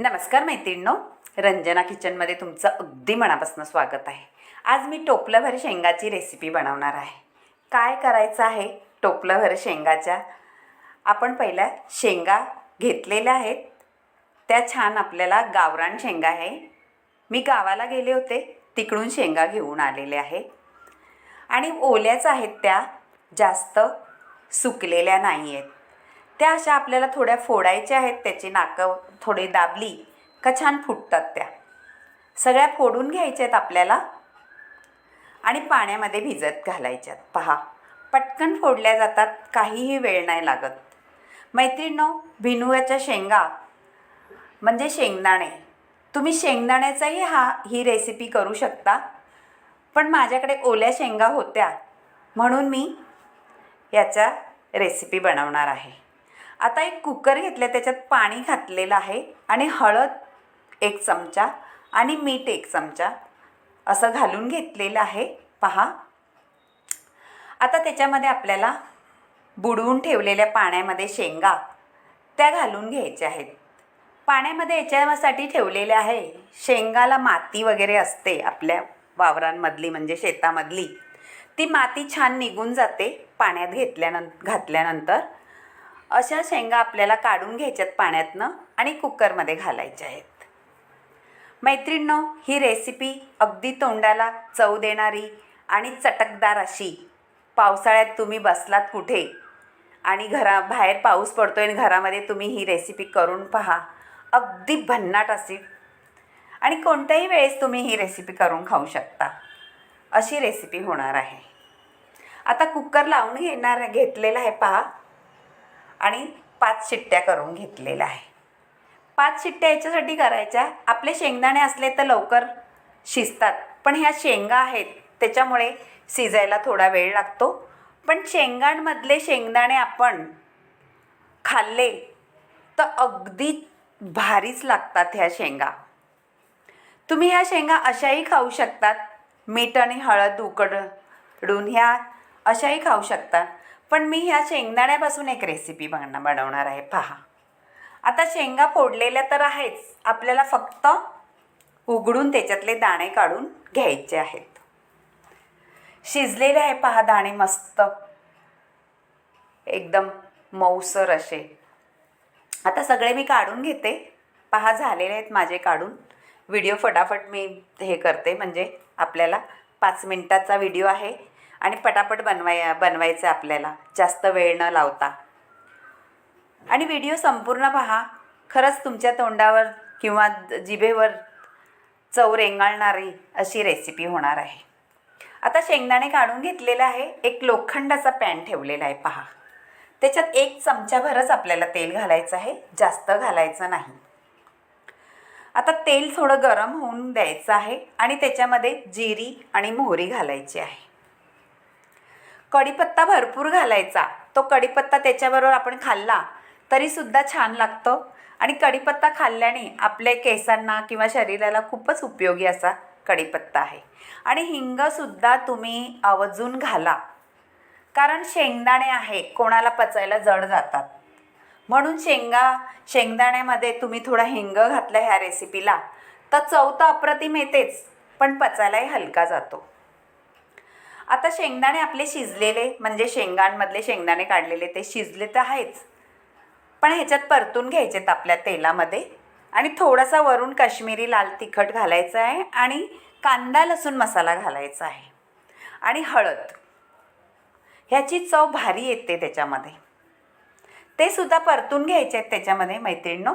नमस्कार मैत्रिणींनो. रंजना किचनमध्ये तुमचं अगदी मनापासून स्वागत आहे. आज मी टोपलंभर शेंगाची रेसिपी बनवणार आहे. काय करायचं आहे टोपलंभर शेंगाच्या? आपण पहिल्या शेंगा घेतलेल्या आहेत. त्या छान आपल्याला गावरान शेंगा आहे. मी गावाला गेले होते. तिकडून शेंगा घेऊन आलेले आहे. आणि ओल्याच आहेत त्या. जास्त सुकलेल्या नाही आहेत त्या अशा आपल्याला थोड्या फोडायच्या आहेत त्याची नाकं थोडी दाबली का छान फुटतात त्या. सगळ्या फोडून घ्यायच्या आहेत आपल्याला आणि पाण्यामध्ये भिजत घालायच्यात पहा पटकन फोडल्या जातात काहीही वेळ नाही लागत. मैत्रिणींनो भिनुयाच्या शेंगा म्हणजे शेंगदाणे. तुम्ही शेंगदाण्याचाही हा ही रेसिपी करू शकता. पण माझ्याकडे ओल्या शेंगा होत्या म्हणून मी याच्या रेसिपी बनवणार आहे. आता एक कुकर घेतलं त्याच्यात पाणी घातलेलं आहे आणि हळद एक चमचा आणि मीठ एक चमचा. असं घालून घेतलेलं आहे. पहा. आता त्याच्यामध्ये आपल्याला बुडवून ठेवलेल्या पाण्यामध्ये शेंगा त्या घालून घ्यायच्या आहेत. पाण्यामध्ये याच्यासाठी ठेवलेले आहे शेंगाला माती वगैरे असते आपल्या वावरांमधली म्हणजे शेतामधली. ती माती छान निघून जाते पाण्यात घेतल्यानं घातल्यानंतर. अशा शेंगा आपल्याला काढून घ्यायच्यात पाण्यातनं आणि कुकरमध्ये घालायच्या आहेत. मैत्रिणींनो ही रेसिपी अगदी तोंडाला चव देणारी आणि चटकदार अशी. पावसाळ्यात तुम्ही बसलात कुठे? आणि घरा बाहेर पाऊस पडतो आणि घरामध्ये तुम्ही ही रेसिपी करून पहा. अगदी भन्नाट अशी. आणि कोणत्याही वेळेस तुम्ही ही रेसिपी करून खाऊ शकता. अशी रेसिपी होणार आहे. आता कुकर लावून घेणार घेतलेला आहे पहा. आणि पाच शिट्ट्या करून घेतलेल्या आहे. पाच शिट्ट्या याच्यासाठी करायच्या. आपले शेंगदाणे असले तर लवकर शिजतात. पण ह्या शेंगा आहेत त्याच्यामुळे शिजायला थोडा वेळ लागतो. पण शेंगांमधले शेंगदाणे आपण खाल्ले तर अगदी भारीच लागतात ह्या शेंगा. तुम्ही ह्या शेंगा अशाही खाऊ शकतात. मीठ आणि हळद उकडून ह्या अशाही खाऊ शकतात पण मी ह्या शेंगदाण्यापासून एक रेसिपी बघणं बनवणार आहे पहा. आता शेंगा फोडलेल्या तर आहेच. आपल्याला फक्त उघडून त्याच्यातले दाणे काढून घ्यायचे आहेत. शिजलेले आहे पहा दाणे मस्त. एकदम मऊसर असे. आता सगळे मी काढून घेते. पहा झालेले आहेत माझे काढून. व्हिडिओ फटाफट मी हे करते. म्हणजे आपल्याला पाच मिनटाचा व्हिडिओ आहे. आणि पटापट बनवाय बनवायचं आपल्याला. जास्त वेळ न लावता. आणि व्हिडिओ संपूर्ण पहा. खरंच तुमच्या तोंडावर किंवा जिभेवर चव रेंगाळणारी अशी रेसिपी होणार आहे. आता शेंगदाणे काढून घेतलेलं आहे. एक लोखंडाचा पॅन ठेवलेला आहे. पहा. त्याच्यात एक चमच्याभरच आपल्याला तेल घालायचं आहे. जास्त घालायचं नाही. आता तेल थोडं गरम होऊन द्यायचं आहे. आणि त्याच्यामध्ये जिरी आणि मोहरी घालायची आहे. कढीपत्ता भरपूर घालायचा. तो कढीपत्ता त्याच्याबरोबर आपण खाल्ला तरीसुद्धा छान लागतो. आणि कढीपत्ता खाल्ल्याने आपल्या केसांना किंवा शरीराला खूपच उपयोगी असा कढीपत्ता आहे. आणि हिंगसुद्धा तुम्ही आवर्जून घाला. कारण शेंगदाणे आहे कोणाला पचायला जड जातात. म्हणून शेंगा शेंगदाण्यामध्ये तुम्ही थोडा हिंग घातला ह्या रेसिपीला तर चव तर अप्रतिम येतेच पण पचायलाही हलका जातो. आता शेंगदाणे आपले शिजलेले म्हणजे शेंगांमधले शेंगदाणे काढलेले ते शिजले तर आहेच. पण ह्याच्यात परतून घ्यायचेत आपल्या तेलामध्ये. आणि थोडासा वरून काश्मीरी लाल तिखट घालायचं आहे आणि कांदा लसूण मसाला घालायचा आहे. आणि हळद. ह्याची चव भारी येते त्याच्यामध्ये. ते सुद्धा परतून घ्यायचे आहेत त्याच्यामध्ये मैत्रिणींनो.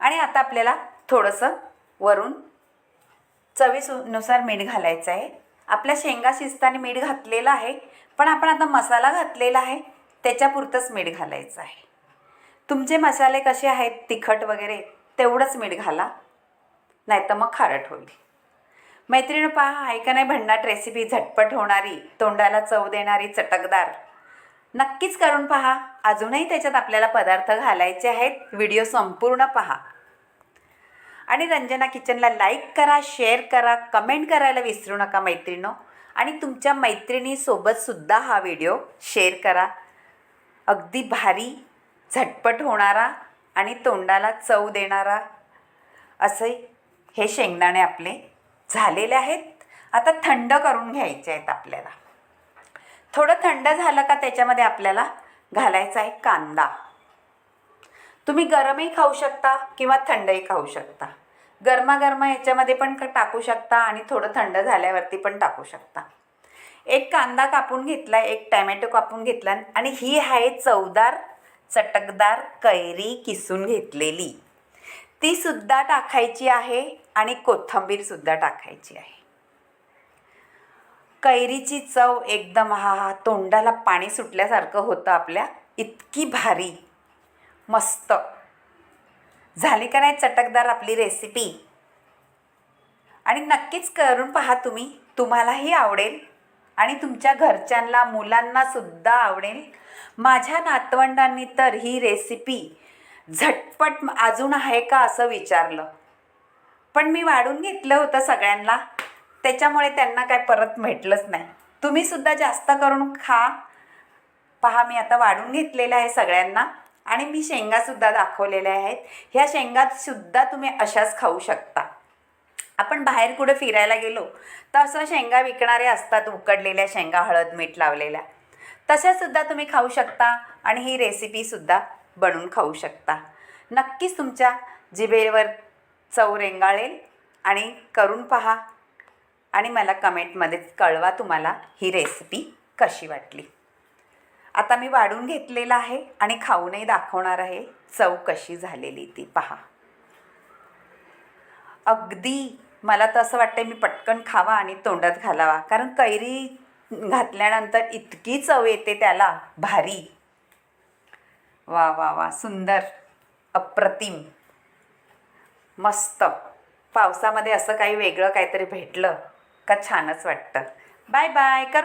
आणि आता आपल्याला थोडंसं वरून चवीनुसार मीठ घालायचं आहे. आपल्या शेंगा शिजताना मीठ घातलेलं आहे पण आपण आता मसाला घातलेला आहे त्याच्यापुरतंच मीठ घालायचं आहे. तुमचे मसाले कसे आहेत तिखट वगैरे तेवढंच मीठ घाला नाही तर मग खारट होईल. मैत्रिणी पहा आहे का नाही भन्नाट रेसिपी झटपट होणारी तोंडाला चव देणारी चटकदार. नक्कीच करून पहा. अजूनही त्याच्यात आपल्याला पदार्थ घालायचे आहेत व्हिडिओ संपूर्ण पहा. आणि रंजना किचनला लाईक करा शेअर करा कमेंट करायला विसरू नका मैत्रिणो. आणि तुमच्या मैत्रिणीसोबतसुद्धा हा व्हिडिओ शेअर करा. अगदी भारी झटपट होणारा आणि तोंडाला चव देणारा असे हे शेंगदाणे आपले झालेले आहेत. आता थंड करून घ्यायचे आहेत आपल्याला. थोडं थंड झालं का त्याच्यामध्ये आपल्याला घालायचा आहे कांदा. तुम्ही गरमही खाऊ शकता किंवा थंडही खाऊ शकता. गरमागरमा याच्यामध्ये पण टाकू शकता आणि थोडं थंड झाल्यावरती पण टाकू शकता. एक कांदा कापून घेतला एक टॅमॅटो कापून घेतला आणि ही आहे चवदार चटकदार कैरी किसून घेतलेली. ती सुद्धा टाकायची आहे आणि कोथिंबीरसुद्धा टाकायची आहे. कैरीची चव एकदम हा हा तोंडाला पाणी सुटल्यासारखं होतं आपल्या. इतकी भारी. मस्त. झाली का नाही चटकदार आपली रेसिपी आणि नक्कीच करून पहा तुम्ही. तुम्हालाही आवडेल. आणि तुमच्या घरच्यांना मुलांनासुद्धा आवडेल. माझ्या नातवंडांनी तर ही रेसिपी झटपट अजून आहे का असं विचारलं. पण मी वाढून घेतलं होतं सगळ्यांना. त्याच्यामुळे त्यांना काय परत भेटलंच नाही. तुम्हीसुद्धा जास्त करून खा. पहा मी आता वाढून घेतलेलं आहे सगळ्यांना. आणि मी शेंगासुद्धा दाखवलेल्या आहेत. ह्या शेंगासुद्धा तुम्ही अशाच खाऊ शकता. आपण बाहेर कुठे फिरायला गेलो तर असं शेंगा विकणारे असतात उकडलेल्या शेंगा हळद मीठ लावलेल्या. तशासुद्धा तुम्ही खाऊ शकता आणि ही रेसिपीसुद्धा बनवून खाऊ शकता. नक्कीच तुमच्या जिभेवर चव रेंगाळेल आणि करून पहा आणि मला कमेंटमध्ये कळवा तुम्हाला ही रेसिपी कशी वाटली. आता मी वाढून घेतलेलं आहे आणि खाऊनही दाखवणार आहे. चव कशी झालेली ती पहा. अगदी मला तर असं वाटतं मी पटकन खावा आणि तोंडात घालावा. कारण कैरी घातल्यानंतर इतकी चव येते त्याला. भारी. वा वा वा. सुंदर. अप्रतिम. मस्त. पावसामध्ये असं काही वेगळं काहीतरी भेटलं का छानच वाटतं. Bye bye. कर